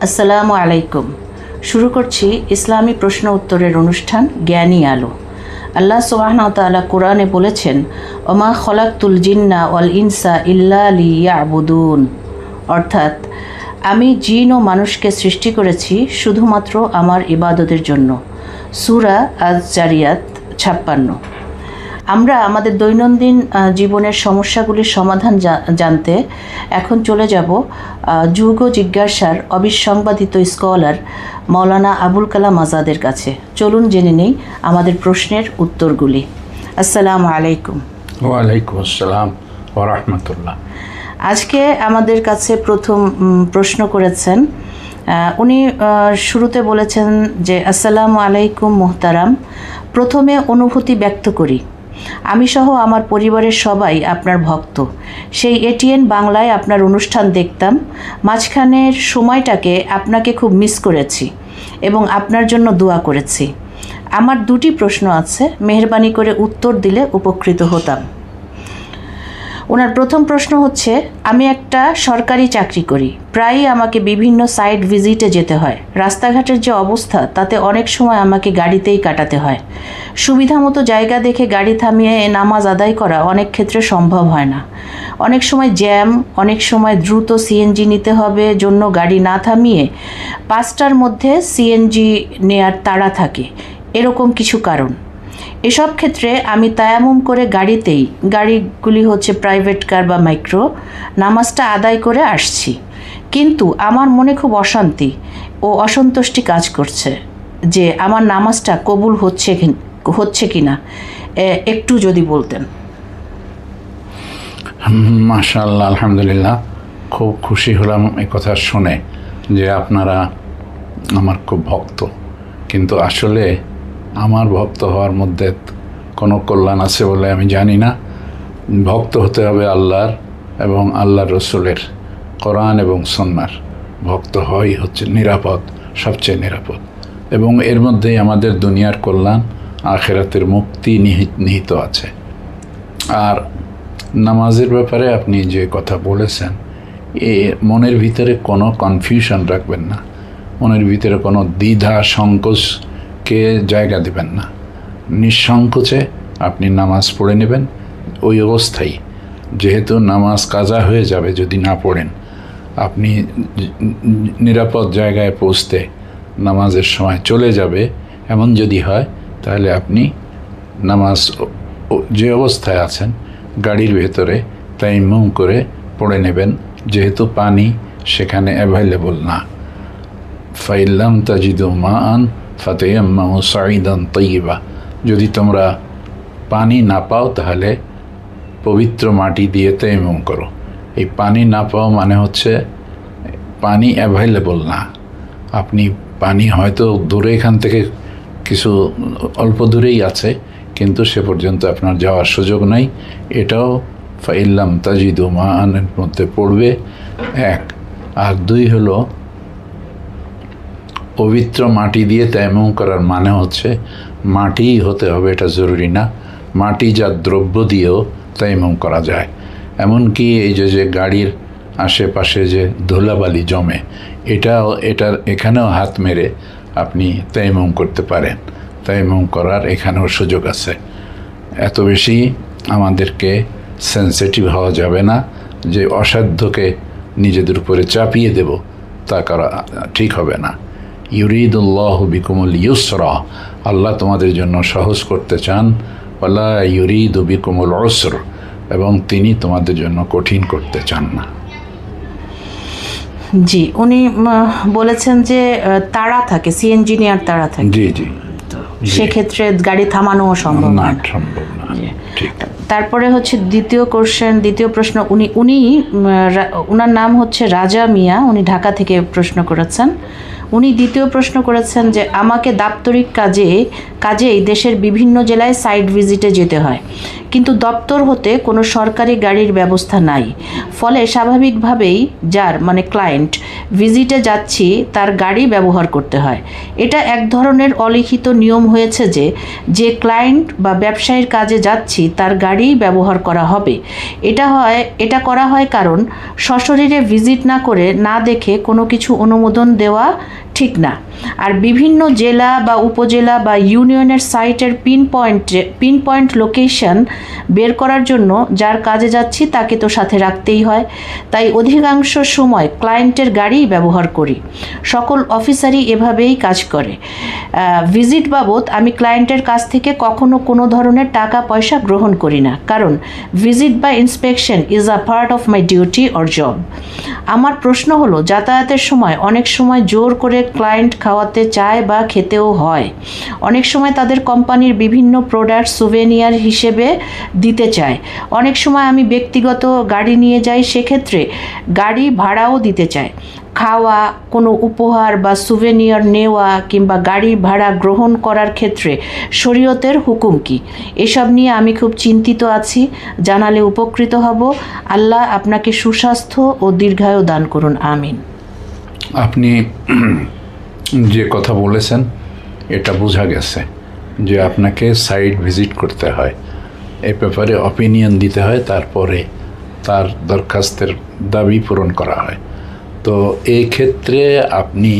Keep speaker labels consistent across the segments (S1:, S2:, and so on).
S1: আসসালামু আলাইকুম। শুরু করছি ইসলামী প্রশ্ন উত্তরের অনুষ্ঠান জ্ঞানী আলো। আল্লাহ সুবাহন তাআলা কোরআনে বলেছেন, ওমা খলাকতুল জিন্না ওয়াল ইনসা ইল্লা লিয়াবুদুন। অর্থাৎ, আমি জিন ও মানুষকে সৃষ্টি করেছি শুধুমাত্র আমার ইবাদতের জন্য। সুরা আজ জারিয়াত ছাপ্পান্ন। আমরা আমাদের দৈনন্দিন জীবনের সমস্যাগুলির সমাধান জানতে এখন চলে যাব যুগ জিজ্ঞাসার অবিসংবাদিত স্কলার মৌলানা আবুল কালাম আজাদের কাছে। চলুন জেনে নেই আমাদের প্রশ্নের উত্তরগুলি। আসসালামু আলাইকুম।
S2: ওয়ালাইকুম আসসালাম ওরহমতুল্লাহ
S1: আজকে আমাদের কাছে প্রথম প্রশ্ন করেছেন উনি শুরুতে বলেছেন যে আসসালামু আলাইকুম মোহতারাম প্রথমে অনুভূতি ব্যক্ত করি। আমি সহ আমার পরিবারের সবাই আপনার ভক্ত। সেই এটিএন বাংলায় আপনার অনুষ্ঠান দেখতাম। মাঝখানের সময়টাকে আপনাকে খুব মিস করেছি এবং আপনার জন্য দোয়া করেছি। আমার দুটি প্রশ্ন আছে, মেহরবানি করে উত্তর দিলে উপকৃত হতাম। ওনার প্রথম প্রশ্ন হচ্ছে, আমি একটা সরকারি চাকরি করি, প্রায়ই আমাকে বিভিন্ন সাইট ভিজিটে যেতে হয়। রাস্তাঘাটের যে অবস্থা, তাতে অনেক সময় আমাকে গাড়িতেই কাটাতে হয়। সুবিধা মতো জায়গা দেখে গাড়ি থামিয়ে নামাজ আদায় করা অনেক ক্ষেত্রে সম্ভব হয় না। অনেক সময় জ্যাম, অনেক সময় দ্রুত সিএনজি নিতে হবে জন্য গাড়ি না থামিয়ে পাঁচটার মধ্যে সিএনজি নেয়ার তাড়া থাকে। এরকম কিছু কারণ। এসব ক্ষেত্রে আমি তায়ামুম করে গাড়িতেই, গাড়িগুলি হচ্ছে প্রাইভেট কার বা মাইক্রো নামাজটা আদায় করে আসছি। কিন্তু আমার মনে খুব অশান্তি ও অসন্তুষ্টি কাজ করছে যে আমার নামাজটা কবুল হচ্ছে হচ্ছে কি না একটু যদি বলতেন।
S2: মাশাল্লাহ আলহামদুলিল্লাহ, খুব খুশি হলাম এই কথা শুনে যে আপনারা আমার খুব ভক্ত। কিন্তু আসলে আমার ভক্ত হওয়ার মধ্যে কোনো কল্যাণ আছে বলে আমি জানি না। ভক্ত হতে হবে আল্লাহর এবং আল্লাহর রসুলের। কোরআন এবং সন্ন্যার ভক্ত হওয়াই হচ্ছে নিরাপদ, সবচেয়ে নিরাপদ। এবং এর মধ্যেই আমাদের দুনিয়ার কল্যাণ, আখেরাতের মুক্তি নিহিত নিহিত আছে। আর নামাজের ব্যাপারে আপনি যে কথা বলেছেন, এ মনের ভিতরে কোনো কনফিউশন রাখবেন না। মনের ভিতরে কোনো দ্বিধা সংকোচকে জায়গা দেবেন না। নিঃসংকোচে আপনি নামাজ পড়ে নেবেন। ওই অবস্থায় যেহেতু নামাজ কাজা হয়ে যাবে যদি না পড়েন, আপনি নিরাপদ জায়গায় পৌঁছতে নামাজের সময় চলে যাবে। এমন যদি হয়, তাহলে আপনি নামাজ যে অবস্থায় আছেন, গাড়ির ভেতরে তাই তাইমুম করে পড়ে নেবেন। যেহেতু পানি সেখানে অ্যাভেলেবল না। ফাইল্লাম তাজিদু মা আন ফাতেয়াম্মাউ সাইদান তৈবা যদি তোমরা পানি না পাও তাহলে পবিত্র মাটি দিয়ে তাইমুম করো এই পানি না পাওয়া মানে হচ্ছে পানি অ্যাভেলেবল না আপনি পানি হয়তো দূরে এখান থেকে কিছু অল্প দূরেই আছে কিন্তু সে পর্যন্ত আপনার যাওয়ার সুযোগ নাই এটাও ফাইল্লাম তাজিদু মা আনের মধ্যে পড়বে এক আর দুই হলো পবিত্র মাটি দিয়ে তাইমুম করার মানে হচ্ছে মাটিই হতে হবে, এটা জরুরি না। মাটি যা দ্রব্য দিয়েও তাইমুম করা যায়। এমনকি এই যে যে গাড়ির আশেপাশে যে ধুলাবালি জমে, এটাও, এটার এখানেও হাত মেরে আপনি তাইমুম করতে পারেন। তাইমুম করার এখানেও সুযোগ আছে। এত বেশি আমাদেরকে সেন্সিটিভ হওয়া যাবে না যে অসাধ্যকে নিজেদের উপরে চাপিয়ে দেব, তা করা ঠিক হবে না। ইউরিদুল্লাহ বিকুমুল ইউসরা। আল্লাহ তোমাদের জন্য সহজ করতে চান। ওলা ইউরিদ বিকুমুল অসর এবং তিনি তোমাদের জন্য কঠিন করতে চান না।
S1: জি উনি বলেছেন যে তারা থাকে সিএনজি নেওয়ার তারা থাকে।
S2: জি জি।
S1: সেক্ষেত্রে গাড়ি থামানোও সম্ভব
S2: না। সম্ভব না।
S1: তারপরে হচ্ছে দ্বিতীয় কোশ্চেন দ্বিতীয় প্রশ্ন উনি উনি ওনার নাম হচ্ছে রাজা মিয়া। উনি ঢাকা থেকে প্রশ্ন করেছেন। উনি দ্বিতীয় প্রশ্ন করেছেন যে আমাকে দাপ্তরিক কাজে, কাজেই দেশের বিভিন্ন জেলায় সাইট ভিজিটে যেতে হয়। কিন্তু দপ্তর হতে কোনো সরকারি গাড়ির ব্যবস্থা নাই। ফলে স্বাভাবিকভাবেই যার মানে ক্লায়েন্ট ভিজিটে যাচ্ছি, তার গাড়ি ব্যবহার করতে হয়। এটা এক ধরনের অলিখিত নিয়ম হয়েছে যে যে ক্লায়েন্ট বা ব্যবসায়ীর কাজে যাচ্ছি, তার গাড়িই ব্যবহার করা হবে। এটা হয়, এটা করা হয় কারণ সশরীরে ভিজিট না করে না দেখে কোনো কিছু অনুমোদন দেওয়া ঠিক না। আর বিভিন্ন জেলা বা উপজেলা বা ইউনিয়নের সাইটের pin point pin point location বের করার জন্য যার কাজে যাচ্ছি তাকে তো সাথে রাখতেই হয়। তাই অধিকাংশ সময় ক্লায়েন্টের গাড়িই ব্যবহার করি। সকল অফিসারই এভাবেই কাজ করে। ভিজিট বাবদ আমি ক্লায়েন্টের কাছ থেকে কখনো কোনো ধরনের টাকা পয়সা গ্রহণ করি না। কারণ ভিজিট বা inspection is a part of my duty or job আমার প্রশ্ন হলো, যাতায়াতের সময় অনেক সময় জোর করে ক্লায়েন্ট খাওয়াতে চায় বা খেতেও হয়। অনেক সময় তাদের কোম্পানির বিভিন্ন প্রোডাক্ট সুভেনিয়ার হিসেবে দিতে চায়। অনেক সময় আমি ব্যক্তিগত গাড়ি নিয়ে যাই, সেক্ষেত্রে গাড়ি ভাড়াও দিতে চায়। খাওয়া, কোনো উপহার বা সুভেনিয়ার নেওয়া কিংবা গাড়ি ভাড়া গ্রহণ করার ক্ষেত্রে শরীয়তের হুকুম কি? এসব নিয়ে আমি খুব চিন্তিত আছি। জানালে উপকৃত হব। আল্লাহ আপনাকে সুস্বাস্থ্য ও দীর্ঘায়ু দান করুন। আমিন।
S2: আপনি যে কথা বলেছেন, এটা বোঝা গেছে যে আপনাকে সাইট ভিজিট করতে হয়। এ ব্যাপারে অপিনিয়ন দিতে হয়, তারপরে তার দরখাস্তের দাবি পূরণ করা হয়। তো এই ক্ষেত্রে আপনি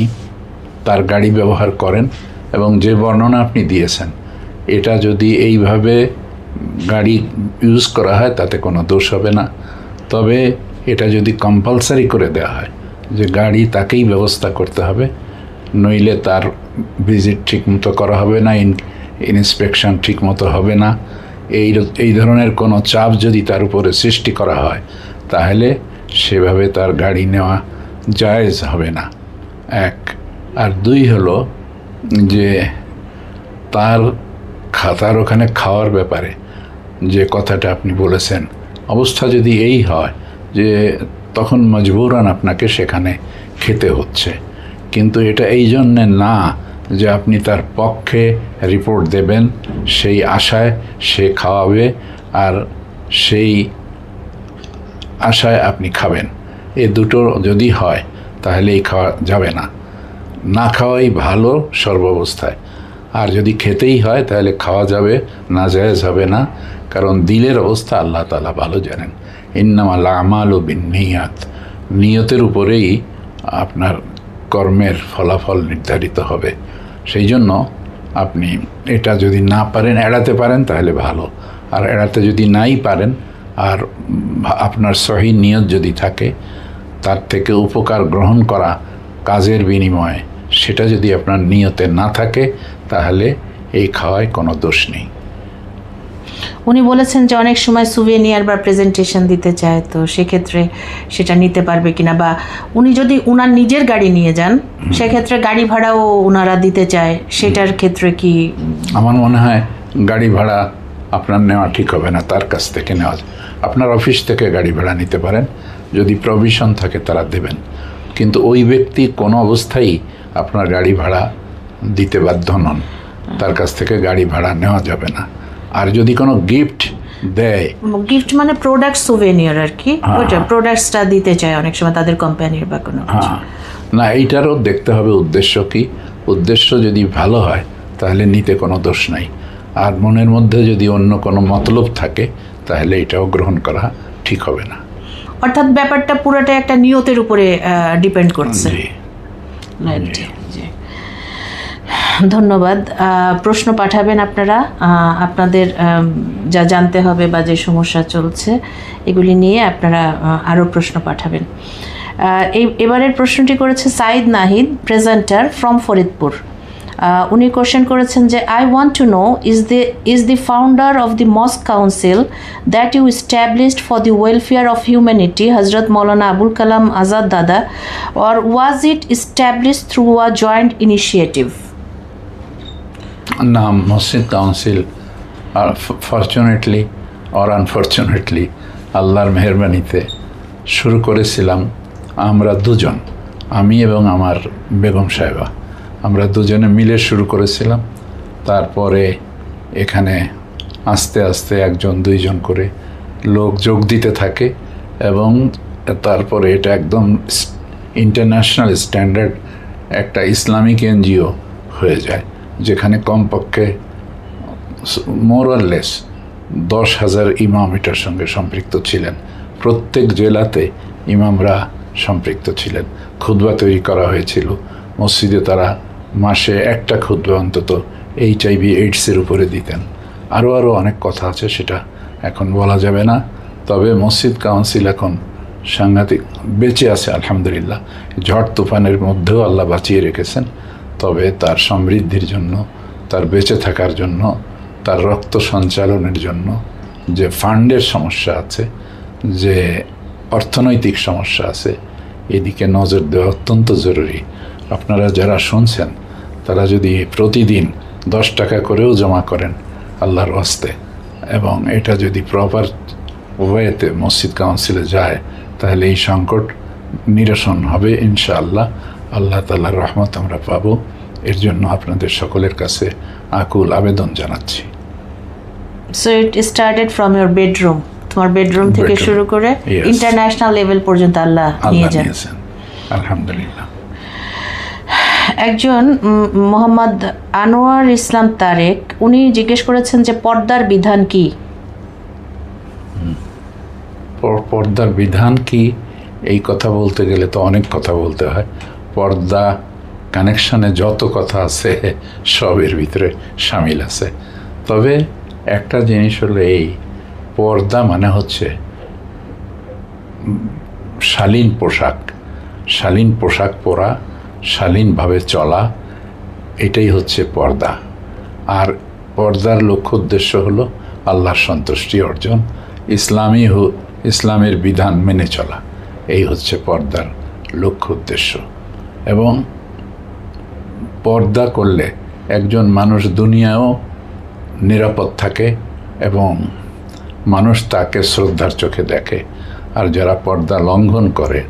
S2: তার গাড়ি ব্যবহার করেন এবং যে বর্ণনা আপনি দিয়েছেন, এটা যদি এইভাবে গাড়ি ইউজ করা হয়, তাতে কোনো দোষ হবে না। তবে এটা যদি কম্পালসারি করে দেওয়া হয় যে গাড়ি তাকেই ব্যবস্থা করতে হবে, নইলে তার ভিজিট ঠিকমতো করা হবে না ইন ইন্সপেকশন ঠিকমতো হবে না। এই এই ধরনের কোনো চাপ যদি তার উপরে সৃষ্টি করা হয়, তাহলে সেভাবে তার গাড়ি নেওয়া জায়েজ হবে না। এক, আর দুই হলো যে তার খাতার ওখানে খাওয়ার ব্যাপারে যে কথাটা আপনি বলেছেন, অবস্থা যদি এই হয় যে তখন মজবুরান আপনাকে সেখানে খেতে হচ্ছে। কিন্তু এটা এই জন্যে না যে আপনি তার পক্ষে রিপোর্ট দেবেন, সেই আশায় সে খাওয়াবে আর সেই আশায় আপনি খাবেন। এ দুটো যদি হয় তাহলে এই খাওয়া যাবে না। না খাওয়াই ভালো সর্বাবস্থায়। আর যদি খেতেই হয়, তাহলে খাওয়া যাবে না জায়েজ হবে না। কারণ দিলের অবস্থা আল্লাহ তালা ভালো জানেন। ইন্নামাল আমাল ও বিন নিয়াত নিয়তের উপরেই আপনার কর্মের ফলাফল নির্ধারিত হবে। সেই জন্য আপনি এটা যদি না পারেন, এড়াতে পারেন, তাহলে ভালো। আর এড়াতে যদি নাই পারেন, আর আপনার সহি নিয়ত যদি থাকে, তার থেকে উপকার গ্রহণ করা কাজের বিনিময়ে সেটা যদি আপনার নিয়তে না থাকে, তাহলে এই খাওয়ায় কোনো দোষ নেই।
S1: উনি বলেছেন যে অনেক সময় সুভেনিয়ার বা প্রেজেন্টেশন দিতে চায় তো সেক্ষেত্রে সেটা নিতে পারবে কিনা বা উনি যদি উনার নিজের গাড়ি নিয়ে যান সেক্ষেত্রে গাড়ি ভাড়াও ওনারা দিতে চায় সেটার ক্ষেত্রে কি?
S2: আমার মনে হয় গাড়ি ভাড়া আপনার নেওয়া ঠিক হবে না তার কাছ থেকে নেওয়া আপনার অফিস থেকে গাড়ি ভাড়া নিতে পারেন যদি প্রভিশন থাকে তারা দেবেন। কিন্তু ওই ব্যক্তি কোনো অবস্থায় আপনার গাড়ি ভাড়া দিতে বাধ্য নন তার কাছ থেকে গাড়ি ভাড়া নেওয়া যাবে না। আর যদি কোনো গিফট দেয়
S1: গিফট মানে প্রোডাক্ট সুভেনিয়ার আর কি।
S2: হ্যাঁ,
S1: ওইটা। প্রোডাক্টসটা দিতে চায় অনেক সময় তাদের কোম্পানির বা কোনো
S2: হ্যাঁ। না এইটারও দেখতে হবে উদ্দেশ্য কি। উদ্দেশ্য যদি ভালো হয় তাহলে নিতে কোনো দোষ নাই। আর মনের মধ্যে যদি অন্য কোনো মতলব থাকে তাহলে এটাও গ্রহণ করা ঠিক হবে না।
S1: অর্থাৎ ব্যাপারটা পুরোটা একটা নিয়তের উপরে ডিপেন্ড করছে। ধন্যবাদ। প্রশ্ন পাঠাবেন আপনারা। আপনাদের যা জানতে হবে বা যে সমস্যা চলছে, এগুলি নিয়ে আপনারা আরও প্রশ্ন পাঠাবেন। এই, এবারের প্রশ্নটি করেছে সাইদ নাহিদ, প্রেজেন্টার ফ্রম ফরিদপুর। উনি কোশ্চেন করেছেন যে I want to know is the is the founder of the mosque council that you established for the welfare of humanity Hazrat Maulana Abul Kalam Azad দাদা or ওয়াজ ইট established থ্রু a joint initiative?
S2: না মসজিদ council fortunately or unfortunately আল্লাহর মেহরবানিতে শুরু করেছিলাম আমরা দুজন, আমি এবং আমার বেগম সাহেবা। আমরা দুজনে মিলে শুরু করেছিলাম, তারপরে এখানে আস্তে আস্তে একজন দুইজন করে লোক যোগ দিতে থাকে এবং তারপরে এটা একদম ইন্টারন্যাশনাল স্ট্যান্ডার্ড একটা ইসলামিক এনজিও হয়ে যায়। যেখানে কমপক্ষে মোরাললেস দশ হাজার ইমাম এটার সঙ্গে সম্পৃক্ত ছিলেন। প্রত্যেক জেলাতে ইমামরা সম্পৃক্ত ছিলেন। খুদবা তৈরি করা হয়েছিল। মসজিদে তারা মাসে একটা খুদবা অন্তত এইচ আইভি এইডসের উপরে দিতেন। আরও আরও অনেক কথা আছে, সেটা এখন বলা যাবে না। তবে মসজিদ কাউন্সিল এখন সাংঘাতিক বেঁচে আছে, আলহামদুলিল্লাহ। ঝড় তুফানের মধ্যেও আল্লাহ বাঁচিয়ে রেখেছেন। তবে তার সমৃদ্ধির জন্য, তার বেঁচে থাকার জন্য, তার রক্ত সঞ্চালনের জন্য যে ফান্ডের সমস্যা আছে, যে অর্থনৈতিক সমস্যা আছে, এদিকে নজর দেওয়া অত্যন্ত জরুরি। আপনারা যারা শুনছেন, তারা যদি প্রতিদিন দশ টাকা করেও জমা করেন আল্লাহর হস্তে এবং এটা যদি প্রপার ওয়েতে মসজিদ কাউন্সিলে যায়, তাহলে এই সংকট নিরসন হবে ইনশাআল্লাহ। আল্লাহ তাল্লাহর রহমত আমরা পাবো। এর জন্য আপনাদের সকলের কাছে আকুল আবেদন জানাচ্ছি।
S1: So it started from your bedroom তোমার বেডরুম থেকে শুরু করে ইন্টারন্যাশনাল লেভেল পর্যন্ত আল্লাহ নিয়ে যান।
S2: আলহামদুলিল্লাহ।
S1: একজন মোহাম্মদ আনোয়ার ইসলাম তারেক উনি জিজ্ঞেস করেছেন যে পর্দার বিধান কি?
S2: পর্দার বিধান কি? এই কথা বলতে গেলে তো অনেক কথা বলতে হয়। পর্দা, কানেকশনে যত কথা আছে, সবের ভিতরে সামিল আছে। তবে একটা জিনিস হলো এই, পর্দা মানে হচ্ছে শালীন পোশাক। শালীন পোশাক পরা, শালীনভাবে চলা, এটাই হচ্ছে পর্দা। আর পর্দার লক্ষ্য উদ্দেশ্য হলো আল্লাহর সন্তুষ্টি অর্জন, ইসলামী ইসলামের বিধান মেনে চলা। এই হচ্ছে পর্দার লক্ষ্য উদ্দেশ্য। এবং পর্দা করলে একজন মানুষ দুনিয়াও নিরাপদ থাকে এবং মানুষ তাকে শ্রদ্ধার চোখে দেখে। আর যারা পর্দা লঙ্ঘন করে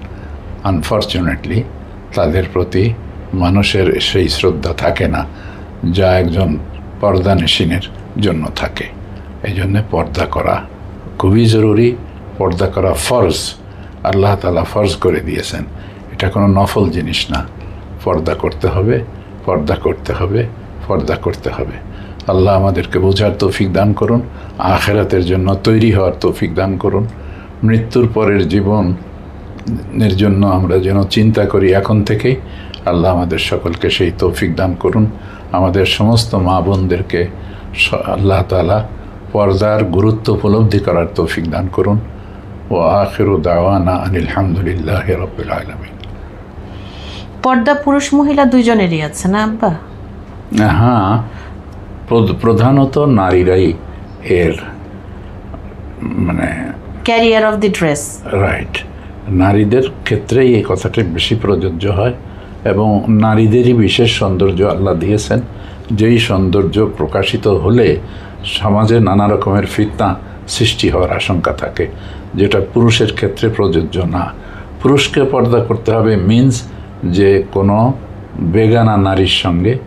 S2: আনফর্চুনেটলি তাদের প্রতি মানুষের সেই শ্রদ্ধা থাকে না, যা একজন পর্দা নিশিনের জন্য থাকে। এই জন্যে পর্দা করা খুবই জরুরি, পর্দা করা ফরজ। আল্লাহ তালা ফরজ করে দিয়েছেন। এটা কোনো নফল জিনিস না। পর্দা করতে হবে, পর্দা করতে হবে, পর্দা করতে হবে। আল্লাহ আমাদেরকে বোঝার তৌফিক দান করুন, আখেরাতের জন্য তৈরি হওয়ার তৌফিক দান করুন। মৃত্যুর পরের জীবন এর জন্য আমরা যেন চিন্তা করি এখন থেকেই। আল্লাহ আমাদের সকলকে সেই তৌফিক দান করুন। আমাদের সমস্ত মা বোনদেরকে আল্লাহ তালা পর্দার গুরুত্ব উপলব্ধি করার তৌফিক দান করুন। ও আখির দাওয়ানা আনিল হামদুলিল্লাহ রবিল আলমিন।
S1: পর্দা পুরুষ মহিলা দুইজনেরই আছে না আব্বা?
S2: হ্যাঁ প্রধ- প্রধানত নারীরাই এর মানে
S1: carrier of the dress
S2: right নারীদের ক্ষেত্রেই এই কথাটি বেশি প্রযোজ্য হয় এবং নারীদেরই বিশেষ সৌন্দর্য আল্লাহ দিয়েছেন। যেই সৌন্দর্য প্রকাশিত হলে সমাজে নানা রকমের ফিতনা সৃষ্টি হওয়ার আশঙ্কা থাকে যেটা পুরুষের ক্ষেত্রে প্রযোজ্য না। পুরুষকে পর্দা করতে হবে মিন্স যে কোনো বেগানা নারীর সঙ্গে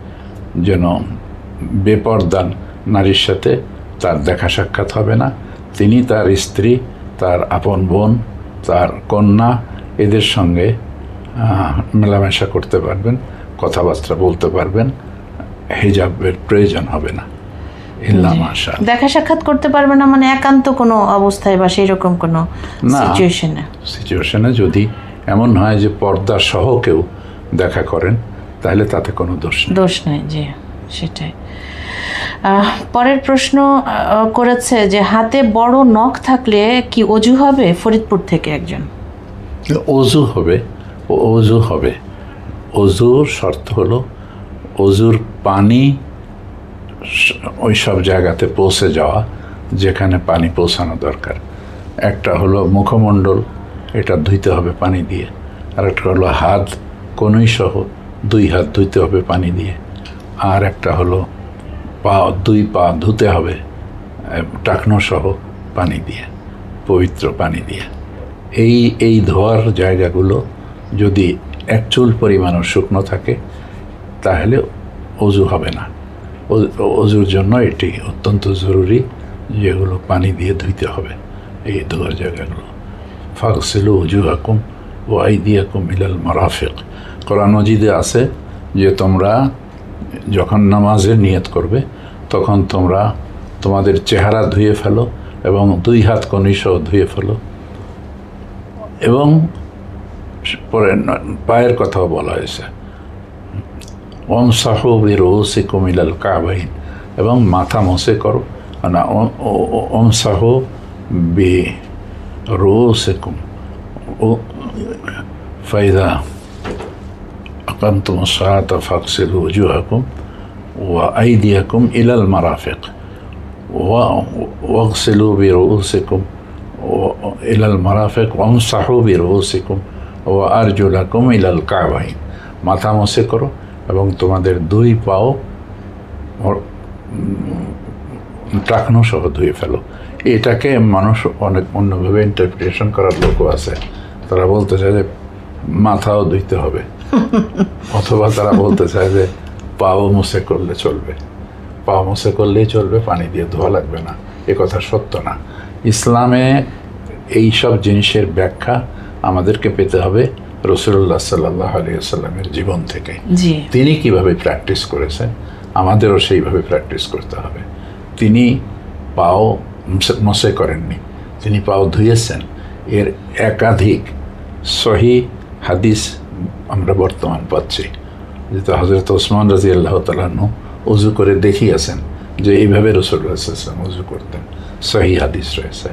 S2: যেন বেপর্দা নারীর সাথে তার দেখা সাক্ষাৎ হবে না। তিনি তার স্ত্রী তার আপন বোন তার কন্যা এদের সঙ্গে মেলামেশা করতে পারবেন কথাবার্তা বলতে পারবেন হিজাবের প্রয়োজন হবে না।
S1: দেখা সাক্ষাৎ করতে পারবে না মানে একান্ত কোনো অবস্থায় বা সেই রকম কোনো
S2: না।
S1: সিচুয়েশনে
S2: সিচুয়েশনে যদি এমন হয় যে পর্দা সহ কেউ দেখা করেন তাহলে তাতে কোনো দোষ নেই।
S1: দোষ নেই জি সেটাই। পরের প্রশ্ন করেছে যে হাতে বড় নখ থাকলে কি অজু হবে? ফরিদপুর থেকে একজন।
S2: অজু হবে অজু হবে। অজুর শর্ত হলো অজুর পানি ওই সব জায়গাতে পৌঁছে যাওয়া যেখানে পানি পৌঁছানো দরকার। একটা হলো মুখমণ্ডল এটা ধুইতে হবে পানি দিয়ে। আর একটা হলো হাত কনুই সহ দুই হাত ধুইতে হবে পানি দিয়ে। আর একটা হলো পা, দুই পা ধুতে হবে টাকনো সহ পানি দিয়ে, পবিত্র পানি দিয়ে। এই এই ধোয়ার জায়গাগুলো যদি এক চুল পরিমাণও শুকনো থাকে, তাহলে অজু হবে না। অজুর জন্য এটি অত্যন্ত জরুরি যেগুলো পানি দিয়ে ধুইতে হবে, এই ধোয়ার জায়গাগুলো। ফাকসিলু উজু হাকুম ও আইদিয়াকুম ইলাল মারাফিক কোরআন মজিদে আছে যে তোমরা যখন নামাজের নিয়ত করবে, তখন তোমরা তোমাদের চেহারা ধুয়ে ফেলো এবং দুই হাত কনিসহ ধুয়ে ফেলো এবং পরে পায়ের কথাও বলা হয়েছে। ওম সাহু বীর ওসে কুমিলাল কাবাইন এবং মাথা মসে করো। না ওম সাহু বে রোসে কুম ও ফাইদা أقمتم الصلاة فاغسلوا وجوهكم وأيديكم إلى المرافق و- واغسلوا برؤوسكم و- إلى المرافق وامسحوا برؤوسكم وأرجلكم إلى الكعبين মাথা মসে করো এবং তোমাদের দুই পাও ওর- উম, টাকনো সহ ধুয়ে ফেলো এটাকে মানুষ অনেক অন্যভাবে ইন্টারপ্রিটেশন করার লোকও আছে। তারা বলতে চায় যে মাথাও ধুইতে হবে। অথবা তারা বলতে চায় যে পাও মুছে করলে চলবে। পা মুছে করলেই চলবে পানি দিয়ে ধোয়া লাগবে না। এ কথা সত্য না। ইসলামে এই সব জিনিসের ব্যাখ্যা আমাদেরকে পেতে হবে রসুল্লাহ সাল্লাহ আলিয়াল্লামের জীবন থেকে। তিনি কীভাবে প্র্যাকটিস করেছেন আমাদেরও সেইভাবে প্র্যাকটিস করতে হবে। তিনি পাও মসে করেননি। তিনি পাও ধুয়েছেন। এর একাধিক সহি হাদিস আমরা বর্তমান পাচ্ছি। যেহেতু হজরত ওসমান রাজি আল্লাহ তালাহু উজু করে দেখিয়েছেন যে এইভাবে রসুল্লাহ সাল্লাম উজু করতেন। সহি হাদিস রয়েছে।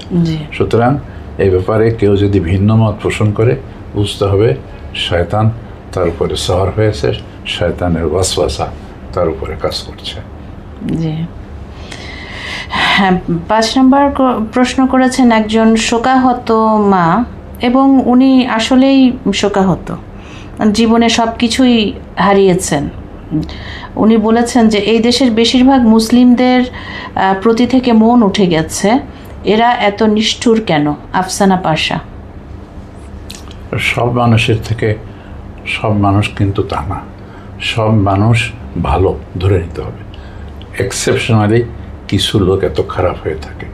S2: সুতরাং এই ব্যাপারে কেউ যদি ভিন্ন মত পোষণ করে বুঝতে হবে শয়তান তার উপরে শহর হয়েছে শয়তানের ওয়াসওয়াসা তার উপরে কাজ করছে।
S1: জি। হ্যাঁ পাঁচ নম্বর প্রশ্ন করেছেন একজন শোকাহত মা এবং উনি আসলেই শোকাহত। জীবনে সব কিছুই হারিয়েছেন। উনি বলেছেন যে, এই দেশের বেশিরভাগ মুসলিমদের প্রতি থেকে মন উঠে গেছে, এরা এত নিষ্ঠুর কেন, আফসানা পাশা?
S2: সব মানুষের থেকে, সব মানুষ কিন্তু তা না। সব মানুষ ভালো ধরে নিতে হবে। এক্সেপশনালি কিছু লোক এত খারাপ হয়ে থাকে।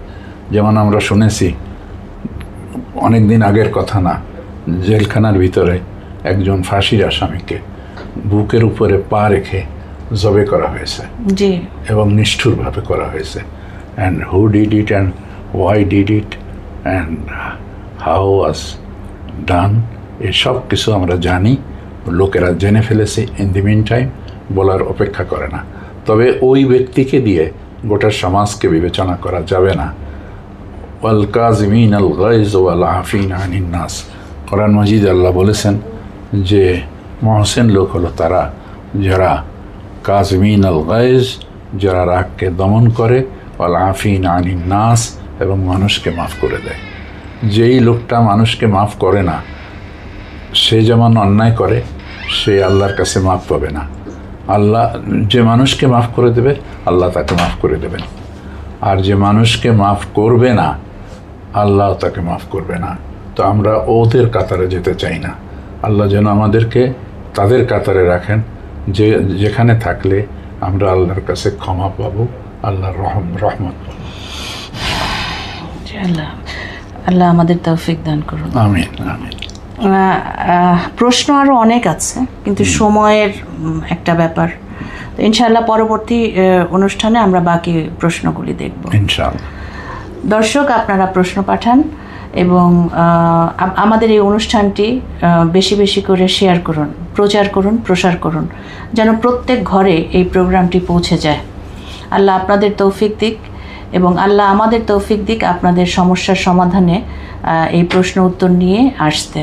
S2: যেমন আমরা শুনেছি অনেক দিন আগের কথা না জেলখানার ভিতরে একজন ফাঁসির আসামিকে বুকের উপরে পা রেখে জবে করা হয়েছে
S1: জি।
S2: এবং নিষ্ঠুরভাবে করা হয়েছে। And who did it and why did it and how was done এসব কিছু আমরা জানি। লোকেরা জেনে ফেলেছে। ইন দি মিন টাইম বলার অপেক্ষা করে না। তবে ওই ব্যক্তিকে দিয়ে গোটা সমাজকে বিবেচনা করা যাবে না। ওয়াল কাজমিন আল গাইজ ওয়াল আফিন আনিন নাস কোরআন মজিদ আল্লাহ বলেছেন যে, মহসেন লোক হলো তারা যারা কাজমিন আল গাইজ যারা রাগকে দমন করে, ওয়াল আফিন আনিন নাস এবং মানুষকে মাফ করে দেয়। যেই লোকটা মানুষকে মাফ করে না, সে যেমন অন্যায় করে, সে আল্লাহর কাছে মাফ পাবে না। আল্লাহ যে মানুষকে মাফ করে দেবে আল্লাহ তাকে মাফ করে দেবেন। আর যে মানুষকে মাফ করবে না আল্লাহ তাকে মাফ করবে না। তো আমরা ওদের কাতারে যেতে চাই না। আল্লাহ যেন আমাদেরকে তাদের কাতারে রাখেন। যে যেখানে থাকলে আমরা আল্লাহর কাছে ক্ষমা পাবো আল্লাহর রহম রহমত পাবো।
S1: আল্লাহ আল্লাহ আমাদের তৌফিক দান করুন।
S2: আমিন আমিন।
S1: প্রশ্ন আরও অনেক আছে কিন্তু সময়ের একটা ব্যাপার। তো ইনশাআল্লাহ পরবর্তী অনুষ্ঠানে আমরা বাকি প্রশ্নগুলি দেখব। দর্শক আপনারা প্রশ্ন পাঠান এবং আমাদের এই অনুষ্ঠানটি বেশি বেশি করে শেয়ার করুন প্রচার করুন প্রসার করুন যেন প্রত্যেক ঘরে এই প্রোগ্রামটি পৌঁছে যায়। আল্লাহ আপনাদের তৌফিক দিক এবং আল্লাহ আমাদের তৌফিক দিক আপনাদের সমস্যার সমাধানে এই প্রশ্ন উত্তর নিয়ে আসতে।